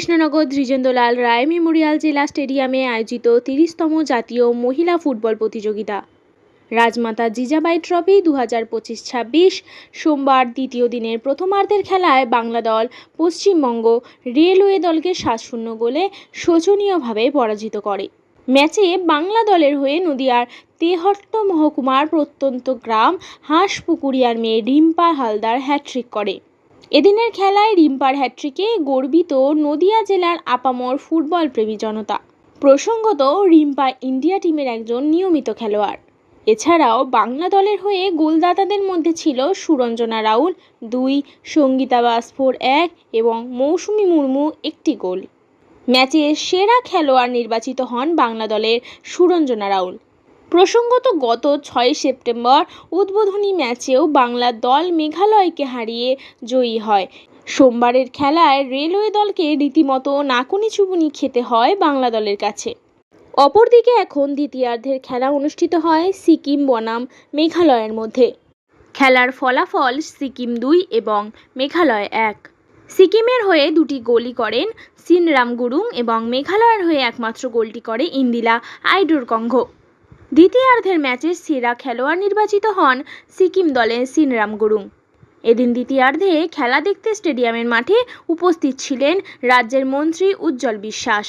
কৃষ্ণনগর ধৃজেন্দ্রলাল রায় Memorial জেলা স্টেডিয়ামে আয়োজিত তিরিশতম জাতীয় মহিলা ফুটবল প্রতিযোগিতা। রাজমাতা জিজাবাই ট্রফি দু হাজার পঁচিশ ছাব্বিশ সোমবার দ্বিতীয় দিনের প্রথমার্ধের খেলায় বাংলা দল পশ্চিমবঙ্গ রেলওয়ে দলকে সাত শূন্য গোলে শোচনীয়ভাবে পরাজিত করে। ম্যাচে বাংলা দলের হয়ে নদিয়ার তেহট্ট মহকুমার প্রত্যন্ত গ্রাম হাঁসপুকুরিয়ার মেয়ে রিম্পা হালদার হ্যাট্রিক করে। এদিনের খেলায় রিম্পার হ্যাট্রিকে গর্বিত নদিয়া জেলার আপামর ফুটবল প্রেমী জনতা। প্রসঙ্গত, রিম্পা ইন্ডিয়া টিমের একজন নিয়মিত খেলোয়াড়। এছাড়াও বাংলা দলের হয়ে গোলদাতাদের মধ্যে ছিল সুরঞ্জনা রাউল দুই, সঙ্গীতা বাসফোর এক এবং মৌসুমী মুর্মু একটি গোল। ম্যাচে সেরা খেলোয়াড় নির্বাচিত হন বাংলা দলের সুরঞ্জনা রাউল। প্রসঙ্গত গত ছয় সেপ্টেম্বর উদ্বোধনী ম্যাচেও বাংলা দল মেঘালয়কে হারিয়ে জয়ী হয়। সোমবারের খেলায় রেলওয়ে দলকে রীতিমতো নাকুনি চুবুনি খেতে হয় বাংলা দলের কাছে। অপরদিকে এখন দ্বিতীয়ার্ধের খেলা অনুষ্ঠিত হয় সিকিম বনাম মেঘালয়ের মধ্যে। খেলার ফলাফল সিকিম দুই এবং মেঘালয় এক। সিকিমের হয়ে দুটি গোলই করেন সিনরাম গুরুং এবং মেঘালয়ের হয়ে একমাত্র গোলটি করে ইন্দিলা আইডুর কঙ্ঘ দ্বিতীয়ার্ধের ম্যাচের সেরা খেলোয়াড় নির্বাচিত হন সিকিম দলের সিনরাম গুরুং। এদিন দ্বিতীয়ার্ধে খেলা দেখতে স্টেডিয়ামের মাঠে উপস্থিত ছিলেন রাজ্যের মন্ত্রী উজ্জ্বল বিশ্বাস।